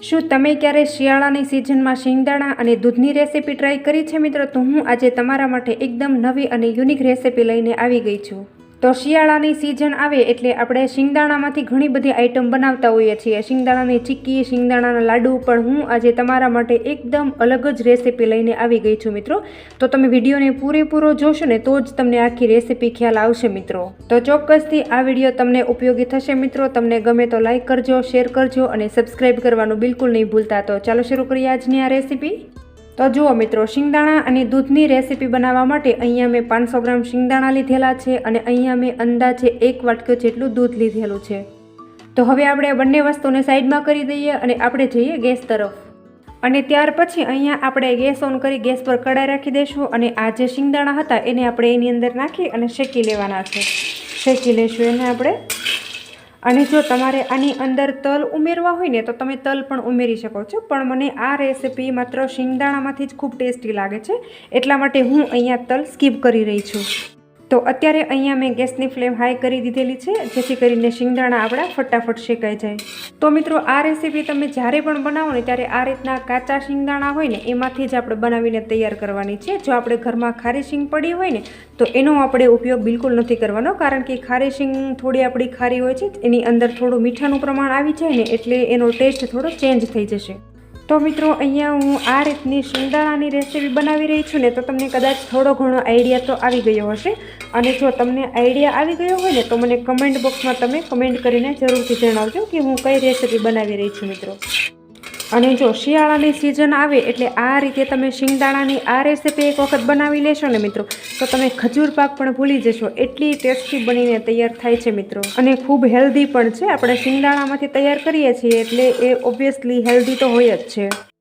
શું તમે ક્યારે શિયાળાની સિઝનમાં શિંગદાણા અને દૂધની રેસીપી ટ્રાય કરી છે મિત્રો? તો હું આજે તમારા માટે એકદમ નવી અને યુનિક રેસીપી લઈને આવી ગઈ છું. તો શિયાળાની સિઝન આવે એટલે આપણે શિંગદાણામાંથી ઘણી બધી આઈટમ બનાવતા હોઈએ છીએ. શિંગદાણાની ચીક્કી, શિંગદાણાના લાડુ, પણ હું આજે તમારા માટે એકદમ અલગ જ રેસીપી લઈને આવી ગઈ છું મિત્રો. તો તમે વિડીયોને પૂરેપૂરો જોશો ને તો જ તમને આખી રેસીપી ખ્યાલ આવશે મિત્રો. તો ચોક્કસથી આ વીડિયો તમને ઉપયોગી થશે મિત્રો. તમને ગમે તો લાઈક કરજો શેર કરજો અને સબસ્ક્રાઈબ કરવાનું બિલકુલ નહીં ભૂલતા. તો ચાલો શરૂ કરીએ આજની આ રેસીપી તો જુઓ મિત્રો, શિંગદાણા અને દૂધની રેસીપી બનાવવા માટે અહીંયા મેં પાંચસો ગ્રામ શિંગદાણા લીધેલા છે અને અહીંયા મેં અંદાજે એક વાટકો જેટલું દૂધ લીધેલું છે. તો હવે આપણે આ બંને વસ્તુને સાઈડમાં કરી દઈએ અને આપણે જઈએ ગેસ તરફ. અને ત્યાર પછી અહીંયા આપણે ગેસ ઓન કરી ગેસ પર કડાઈ રાખી દઈશું અને આ જે શિંગદાણા હતા એને આપણે એની અંદર નાખી અને શેકી લેવાના છે. શેકી લઈશું એને આપણે. અને જો તમારે આની અંદર તલ ઉમેરવા હોય ને, તો તમે તલ પણ ઉમેરી શકો છો. પણ મને આ રેસીપી માત્ર શિંગદાણામાંથી જ ખૂબ ટેસ્ટી લાગે છે. એટલા માટે હું અહીંયા તલ સ્કીપ કરી રહી છું. તો અત્યારે અહીંયા મેં ગેસની ફ્લેમ હાઈ કરી દીધેલી છે, જેથી કરીને શિંગદાણા આપણા ફટાફટ શેકાઈ જાય. તો મિત્રો, આ રેસીપી તમે જ્યારે પણ બનાવો ને ત્યારે આ રીતના કાચા શિંગદાણા હોય ને, એમાંથી જ આપણે બનાવીને તૈયાર કરવાની છે. જો આપણે ઘરમાં ખારી શીંગ પડી હોય ને, તો એનો આપણે ઉપયોગ બિલકુલ નથી કરવાનો, કારણ કે ખારી શીંગ થોડી આપણી ખારી હોય છે, એની અંદર થોડું મીઠાનું પ્રમાણ આવી જાય ને, એટલે એનો ટેસ્ટ થોડો ચેન્જ થઈ જશે. તો મિત્રો, અહીંયા હું આ રીતની શિંગદાણાની રેસીપી બનાવી રહી છું ને, તો તમને કદાચ થોડો ઘણો આઈડિયા તો આવી ગયો હશે. અને જો તમને આઈડિયા આવી ગયો હોય ને, તો મને કમેન્ટ બોક્સમાં તમે કમેન્ટ કરીને જરૂરથી જણાવજો કે હું કઈ રેસીપી બનાવી રહી છું મિત્રો. અને જો શિયાળાની સિઝન આવે એટલે આ રીતે તમે શિંગદાણાની આ રેસીપી એક વખત બનાવી લેશો ને મિત્રો, તો તમે ખજૂર પાક પણ ભૂલી જશો. એટલી ટેસ્ટી બનીને તૈયાર થાય છે મિત્રો. અને ખૂબ હેલ્ધી પણ છે. આપણે શિંગદાણામાંથી તૈયાર કરીએ છીએ એટલે એ ઓબ્વિયસલી હેલ્ધી તો હોય જ છે.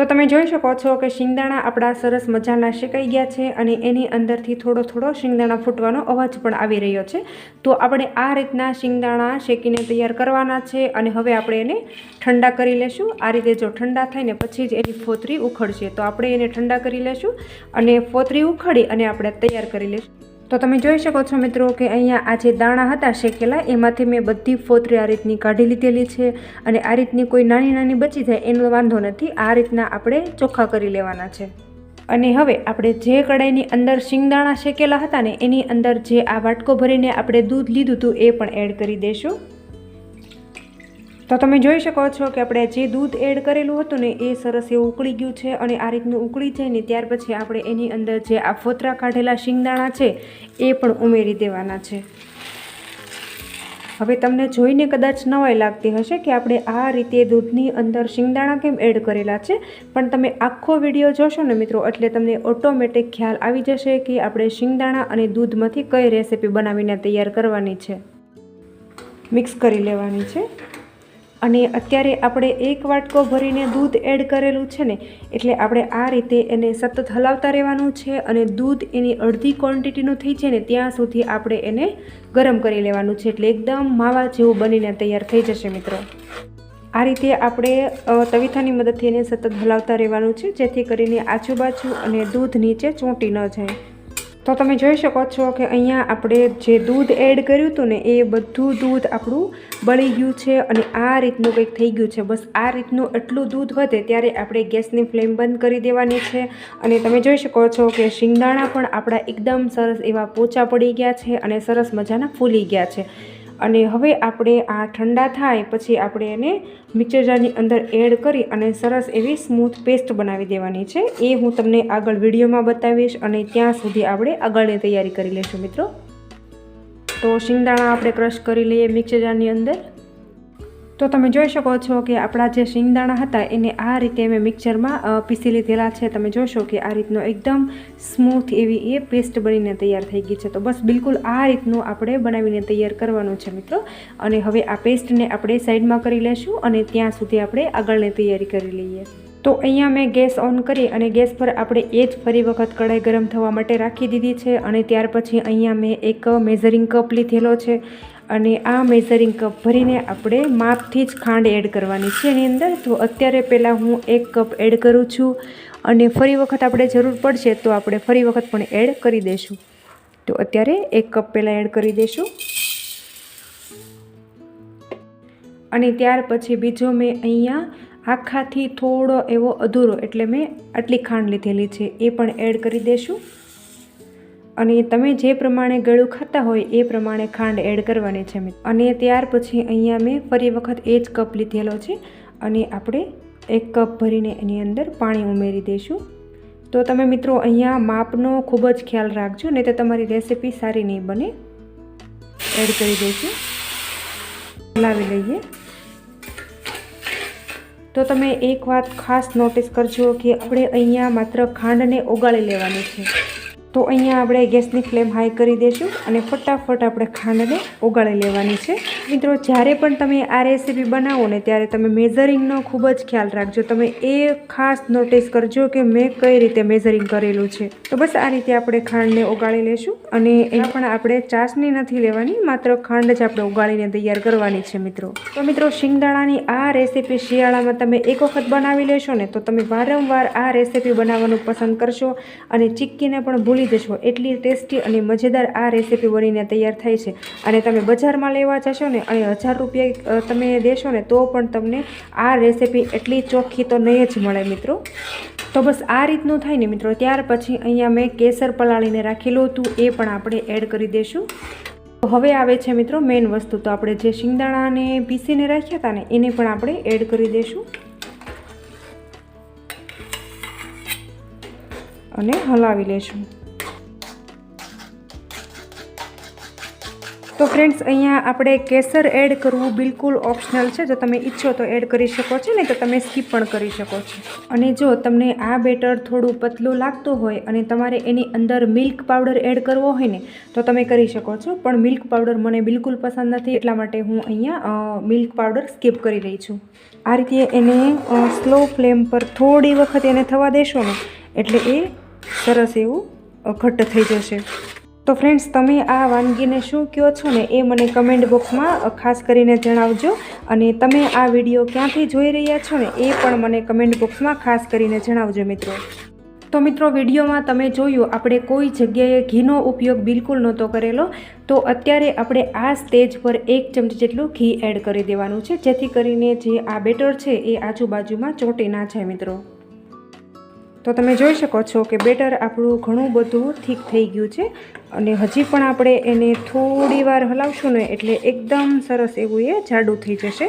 તો તમે જોઈ શકો છો કે શિંગદાણા આપણા સરસ મજાના શેકાઈ ગયા છે અને એની અંદરથી થોડો થોડો શિંગદાણા ફૂટવાનો અવાજ પણ આવી રહ્યો છે. તો આપણે આ રીતના શિંગદાણા શેકીને તૈયાર કરવાના છે અને હવે આપણે એને ઠંડા કરી લેશું. આ રીતે જો ઠંડા થાય ને પછી જ એની ફોતરી ઉખડશે. તો આપણે એને ઠંડા કરી લેશું અને ફોતરી ઉખડી અને આપણે તૈયાર કરી લઈશું તો તમે જોઈ શકો છો મિત્રો કે અહીંયા આ જે દાણા હતા શેકેલા, એમાંથી મેં બધી ફોતરી આ રીતની કાઢી લીધેલી છે અને આ રીતની કોઈ નાની નાની બચી જાય એનો વાંધો નથી. આ રીતના આપણે ચોખ્ખા કરી લેવાના છે. અને હવે આપણે જે કડાઈની અંદર શિંગદાણા શેકેલા હતા ને એની અંદર જે આ વાટકો ભરીને આપણે દૂધ લીધું હતું એ પણ એડ કરી દઈશું. તો તમે જોઈ શકો છો કે આપણે જે દૂધ એડ કરેલું હતું ને એ સરસ એવું ઉકળી ગયું છે અને આ રીતનું ઉકળી જાય ને ત્યાર પછી આપણે એની અંદર જે આ ફોતરા કાઢેલા શિંગદાણા છે, એ પણ ઉમેરી દેવાના છે. હવે તમને જોઈને કદાચ નવાઈ લાગતી હશે કે આપણે આ રીતે દૂધની અંદર શિંગદાણા કેમ એડ કરેલા છે, પણ તમે આખો વીડિયો જોશો ને મિત્રો એટલે તમને ઓટોમેટિક ખ્યાલ આવી જશે કે આપણે શિંગદાણા અને દૂધમાંથી કઈ રેસીપી બનાવીને તૈયાર કરવાની છે. મિક્સ કરી લેવાની છે. અને અત્યારે આપણે એક વાટકો ભરીને દૂધ એડ કરેલું છે ને, એટલે આપણે આ રીતે એને સતત હલાવતા રહેવાનું છે અને દૂધ એની અડધી ક્વોન્ટિટીનું થઈ છે ને, ત્યાં સુધી આપણે એને ગરમ કરી લેવાનું છે. એટલે એકદમ માવા જેવું બનીને તૈયાર થઈ જશે મિત્રો. આ રીતે આપણે તવીથાની મદદથી એને સતત હલાવતા રહેવાનું છે, જેથી કરીને આજુબાજુ અને દૂધ નીચે ચોંટી ન જાય. તો તમે જોઈ શકો છો કે અહીંયા આપણે જે દૂધ એડ કર્યું હતું ને, એ બધું દૂધ આપણું બળી ગયું છે અને આ રીતનું કંઈક થઈ ગયું છે. બસ આ રીતનું એટલું દૂધ વધે ત્યારે આપણે ગેસની ફ્લેમ બંધ કરી દેવાની છે. અને તમે જોઈ શકો છો કે શિંગદાણા પણ આપણા એકદમ સરસ એવા પોચા પડી ગયા છે અને સરસ મજાના ફૂલી ગયા છે. અને હવે આપણે આ ઠંડા થાય પછી આપણે એને મિક્સર જારની અંદર એડ કરી અને સરસ એવી સ્મૂથ પેસ્ટ બનાવી દેવાની છે. એ હું તમને આગળ વિડીયોમાં બતાવીશ અને ત્યાં સુધી આપણે આગળની તૈયારી કરી લઈશું મિત્રો. તો શિંગદાણા આપણે ક્રશ કરી લઈએ મિક્સર જારની અંદર. તો તમે જોઈ શકો છો કે આપણા જે શિંગદાણા હતા, એને આ રીતે મેં મિક્સરમાં પીસી લીધેલા છે. તમે જોશો કે આ રીતનો એકદમ સ્મૂથ એવી એ પેસ્ટ બનીને તૈયાર થઈ ગઈ છે. તો બસ બિલકુલ આ રીતનું આપણે બનાવીને તૈયાર કરવાનું છે મિત્રો. અને હવે આ પેસ્ટને આપણે સાઈડમાં કરી લેશું અને ત્યાં સુધી આપણે આગળની તૈયારી કરી લઈએ. તો અહીંયા મેં ગેસ ઓન કરી અને ગેસ પર આપણે એ જ ફરી વખત કઢાઈ ગરમ થવા માટે રાખી દીધી છે. અને ત્યાર પછી અહીંયા મેં એક મેઝરિંગ કપ લીધેલો છે. અને આ મેઝરિંગ કપ ભરીને આપણે માપથી જ ખાંડ એડ કરવાની છે. એની અંદર તો અત્યારે પહેલાં હું એક કપ એડ કરું છું અને ફરી વખત આપણે જરૂર પડશે તો આપણે ફરી વખત પણ એડ કરી દઈશું તો અત્યારે એક કપ પહેલાં એડ કરી દઈશું અને ત્યાર પછી બીજો મેં અહીંયા આખાથી થોડો એવો અધૂરો એટલે મેં આટલી ખાંડ લીધેલી છે એ પણ એડ કરી દઈશું અને તમે જે પ્રમાણે ગળું ખાતા હોય એ પ્રમાણે ખાંડ એડ કરવાની છે અને ત્યાર પછી અહીંયા મેં ફરી વખત એ જ કપ લીધેલો છે અને આપણે એક કપ ભરીને એની અંદર પાણી ઉમેરી દઈશું. તો તમે મિત્રો અહીંયા માપનો ખૂબ જ ખ્યાલ રાખજો નહીં તો તમારી રેસીપી સારી નહીં બને. એડ કરી દઈશું. હલાવી લઈએ. તો તમે એક વાત ખાસ નોટિસ કરજો કે આપણે અહીંયા માત્ર ખાંડને ઓગાળી લેવાની છે. તો અહીંયા આપણે ગેસની ફ્લેમ હાઈ કરી દઈશું અને ફટાફટ આપણે ખાંડને ઓગાળી લેવાની છે. મિત્રો, જ્યારે પણ તમે આ રેસીપી બનાવો ને ત્યારે તમે મેઝરિંગનો ખૂબ જ ખ્યાલ રાખજો. તમે એ ખાસ નોટિસ કરજો કે મેં કઈ રીતે મેઝરિંગ કરેલું છે. તો બસ આ રીતે આપણે ખાંડને ઓગાળી લેશું અને એમાં પણ આપણે ચાસણી નથી લેવાની, માત્ર ખાંડ જ આપણે ઓગાળીને તૈયાર કરવાની છે, મિત્રો. તો મિત્રો, શિંગદાણાની આ રેસીપી શિયાળામાં તમે એક વખત બનાવી લેશો ને તો તમે વારંવાર આ રેસીપી બનાવવાનું પસંદ કરશો અને ચીક્કીને પણ ભૂલી જશો. એટલી ટેસ્ટી અને મજેદાર આ રેસીપી બનીને તૈયાર થાય છે. અને તમે બજારમાં લેવા જશો ને અને હજાર રૂપિયા તમે દેશો ને તો પણ તમને આ રેસીપી એટલી ચોખ્ખી તો નહીં જ મળે મિત્રો. તો બસ આ રીતનું થાય ને મિત્રો. ત્યાર પછી અહીંયા મેં કેસર પલાળીને રાખેલું હતું. એ પણ આપણે એડ કરી દઈશું તો હવે આવે છે મિત્રો મેઇન વસ્તુ. તો આપણે જે શિંગદાણાને પીસીને રાખ્યા હતા ને, એને પણ આપણે એડ કરી દઈશું અને હલાવી લેશું. તો ફ્રેન્ડ્સ અહીંયા આપણે કેસર એડ કરવું બિલકુલ ઓપ્શનલ છે. જો તમે ઈચ્છો તો એડ કરી શકો છો ને તો તમે સ્કીપ પણ કરી શકો છો. અને જો તમને આ બેટર થોડું પતલું લાગતું હોય અને તમારે એની અંદર મિલ્ક પાવડર એડ કરવો હોય ને, તો તમે કરી શકો છો. પણ મિલ્ક પાવડર મને બિલકુલ પસંદ નથી, એટલા માટે હું અહીંયા મિલ્ક પાવડર સ્કીપ કરી રહી છું. આ રીતે એને સ્લો ફ્લેમ પર થોડી વખત એને થવા દેશો ને, એટલે એ સરસ એવું ઘટ્ટ થઈ જશે. તો ફ્રેન્ડ્સ તમે આ વાનગીને શું કહો છો ને એ મને કમેન્ટ બોક્સમાં ખાસ કરીને જણાવજો. અને તમે આ વીડિયો ક્યાંથી જોઈ રહ્યા છો ને એ પણ મને કમેન્ટ બોક્સમાં ખાસ કરીને જણાવજો મિત્રો. તો મિત્રો, વિડીયોમાં તમે જોયું, આપણે કોઈ જગ્યાએ ઘીનો ઉપયોગ બિલકુલ નહોતો કરેલો. તો અત્યારે આપણે આ સ્ટેજ પર એક ચમચી જેટલું ઘી એડ કરી દેવાનું છે. જેથી કરીને જે આ બેટર છે એ આજુબાજુમાં ચોંટી ના જાય મિત્રો. તો તમે જોઈ શકો છો કે બેટર આપણું ઘણું બધું ઠીક થઈ ગયું છે અને હજી પણ આપણે એને થોડી વાર હલાવશું ને એટલે એકદમ સરસ એવું એ જાડું થઈ જશે.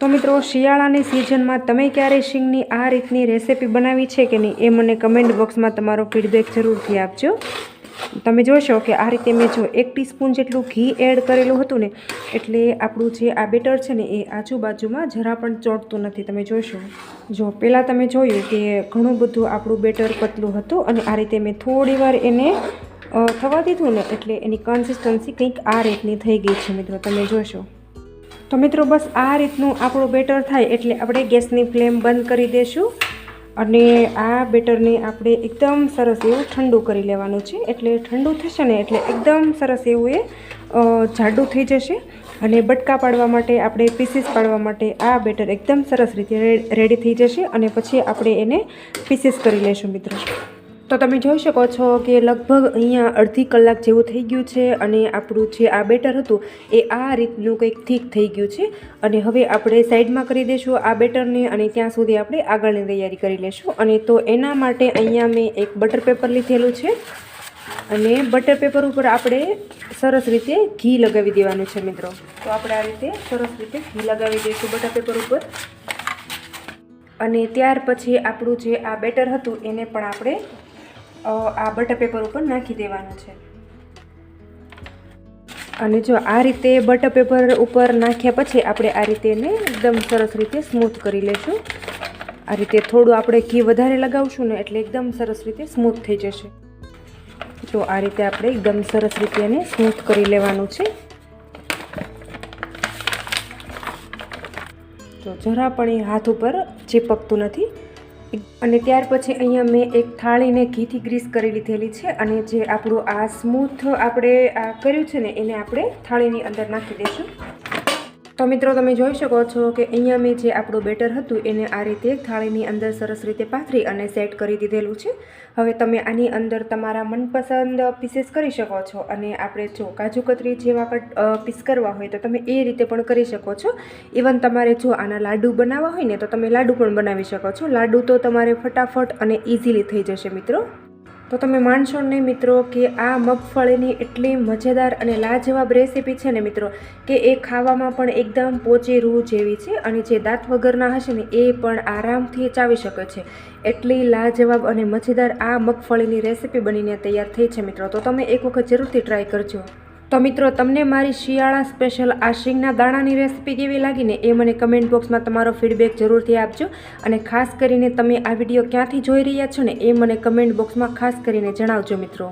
તો મિત્રો, શિયાળાની સિઝનમાં તમે ક્યારે શીંગની આ રીતની રેસિપી બનાવી છે કે નહીં એ મને કમેન્ટ બોક્સમાં તમારો ફીડબેક જરૂરથી આપજો. તમે જોશો કે આ રીતે મેં જો એક ટીસ્પૂન જેટલું ઘી એડ કરેલું હતું ને, એટલે આપણું જે આ બેટર છે ને, એ આજુબાજુમાં જરા પણ ચોંટતું નથી. તમે જોશો. જો પહેલાં તમે જોયું કે ઘણું બધું આપણું બેટર પતલું હતું અને આ રીતે મેં થોડી વાર એને થવા દીધું ને, એટલે એની કન્સિસ્ટન્સી કંઈક આ રીતની થઈ ગઈ છે મિત્રો. તમે જોશો. તો મિત્રો બસ આ રીતનું આપણું બેટર થાય એટલે આપણે ગેસની ફ્લેમ બંધ કરી દઈશું અને આ બેટરને આપણે એકદમ સરસ એવું ઠંડુ કરી લેવાનું છે. એટલે ઠંડુ થશે ને એટલે એકદમ સરસ એવું એ જાડું થઈ જશે. અને બટકા પાડવા માટે આપણે પીસીસ પાડવા માટે આ બેટર એકદમ સરસ રીતે રેડી થઈ જશે. અને પછી આપણે એને પીસીસ કરી લઈશું મિત્રો. તો તમે જોઈ શકો છો કે લગભગ અહીંયા અડધી કલાક જેવું થઈ ગયું છે અને આપણું જે આ બેટર હતું એ આ રીતનું કંઈક ઠીક થઈ ગયું છે. અને હવે આપણે સાઈડમાં કરી દઈશું આ બેટરને અને ત્યાં સુધી આપણે આગળની તૈયારી કરી લઈશું અને તો એના માટે અહીંયા મેં એક બટર પેપર લીધેલું છે. અને બટર પેપર ઉપર આપણે સરસ રીતે ઘી લગાવી દેવાનું છે મિત્રો. તો આપણે આ રીતે સરસ રીતે ઘી લગાવી દઈશું બટર પેપર ઉપર. અને ત્યાર પછી આપણું જે આ બેટર હતું એને પણ આપણે આ બટર પેપર ઉપર નાખી દેવાનું છે. અને જો આ રીતે બટર પેપર ઉપર નાખ્યા પછી આપણે આ રીતે એને એકદમ સરસ રીતે સ્મૂથ કરી લેશું. આ રીતે થોડું આપણે ઘી વધારે લગાવશું ને એટલે એકદમ સરસ રીતે સ્મૂથ થઈ જશે. તો આ રીતે આપણે એકદમ સરસ રીતે એને સ્મૂથ કરી લેવાનું છે. તો જરા પણ એ હાથ ઉપર ચીપકતું નથી. અને ત્યાર પછી અહીંયા મેં એક થાળીને ઘીથી ગ્રીસ કરી લીધેલી છે અને જે આપણું આ સ્મૂથ આપણે આ કર્યું છે ને એને આપણે થાળીની અંદર નાખી દઈશું. તો મિત્રો, તમે જોઈ શકો છો કે અહીંયા મેં જે આપણું બેટર હતું, એને આ રીતે થાળીની અંદર સરસ રીતે પાથરી અને સેટ કરી દીધેલું છે. હવે તમે આની અંદર તમારા મનપસંદ પીસીસ કરી શકો છો અને આપણે જો કાજુ કતરી જેવા પીસ કરવા હોય તો તમે એ રીતે પણ કરી શકો છો. ઇવન તમારે જો આના લાડુ બનાવવા હોય ને, તો તમે લાડુ પણ બનાવી શકો છો. લાડુ તો તમારે ફટાફટ અને ઇઝીલી થઈ જશે મિત્રો. તો તમે માનશો નહીં મિત્રો કે આ મગફળીની એટલી મજેદાર અને લાજવાબ રેસીપી છે ને મિત્રો કે એ ખાવામાં પણ એકદમ પોચી રૂ જેવી છે અને જે દાંત વગરના હશે ને એ પણ આરામથી ચાવી શકે છે. એટલી લાજવાબ અને મજેદાર આ મગફળીની રેસીપી બનીને તૈયાર થઈ છે મિત્રો. તો તમે એક વખત જરૂરથી ટ્રાય કરજો. તો મિત્રો, તમને મારી શિયાળા સ્પેશિયલ આ શીંગના દાણાની રેસીપી કેવી લાગીને એ મને કમેન્ટ બોક્સમાં તમારો ફીડબેક જરૂરથી આપજો. અને ખાસ કરીને તમે આ વીડિયો ક્યાંથી જોઈ રહ્યા છો ને એ મને કમેન્ટ બોક્સમાં ખાસ કરીને જણાવજો મિત્રો.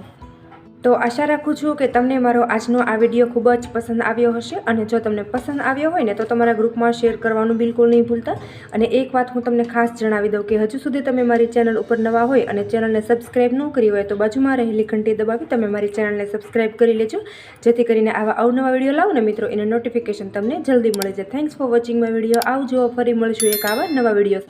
તો આશા રાખું છું કે તમને મારો આજનો આ વીડિયો ખૂબ જ પસંદ આવ્યો હશે અને જો તમને પસંદ આવ્યો હોય ને તો તમારા ગ્રુપમાં શેર કરવાનું બિલકુલ નહીં ભૂલતા. અને એક વાત હું તમને ખાસ જણાવી દઉં કે હજુ સુધી તમે મારી ચેનલ ઉપર નવા હોય અને ચેનલને સબસ્ક્રાઈબ ન કરી હોય તો બાજુમાં રહેલી ઘંટી દબાવી તમે મારી ચેનલને સબસ્ક્રાઈબ કરી લેજો. જેથી કરીને આવા અવનવા વીડિયો લાવો ને મિત્રો, એનું નોટિફિકેશન તમને જલ્દી મળે છે thanks for watching my video આવજો, ફરી મળશું એક આવા નવા વીડિયો